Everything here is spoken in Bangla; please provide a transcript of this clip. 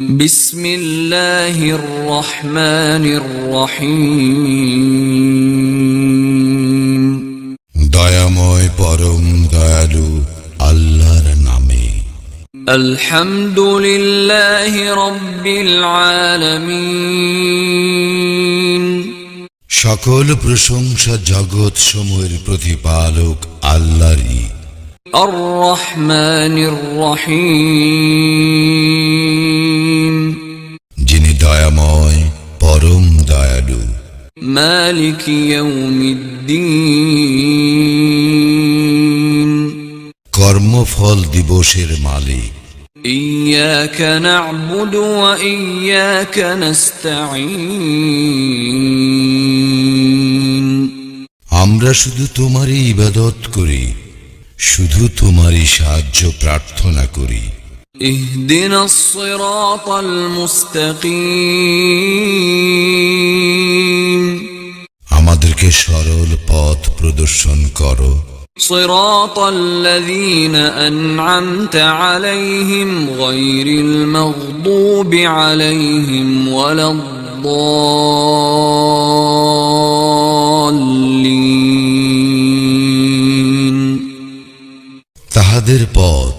بسم الله الرحمن الرحيم দয়াময় পরম দয়ালু আল্লাহর নামে الحمد لله رب العالمين সকল প্রশংসা জগৎ সমূহের প্রতিপালক আল্লাহরই الرحمن الرحيم দয়াময় পরম দয়ালু مالك يوم الدين কর্মফল দিবসের মালিক إياك نعبد وإياك نستعين আমরা শুধু তোমারই ইবাদত করি শুধু তোমারই সাহায্য প্রার্থনা করি اهدنا الصراط المستقيم আমাদেরকে সরল পথ প্রদর্শন করো صراط الذين أنعمت عليهم غير المغضوب عليهم ولا الضالين তাহাদের পথ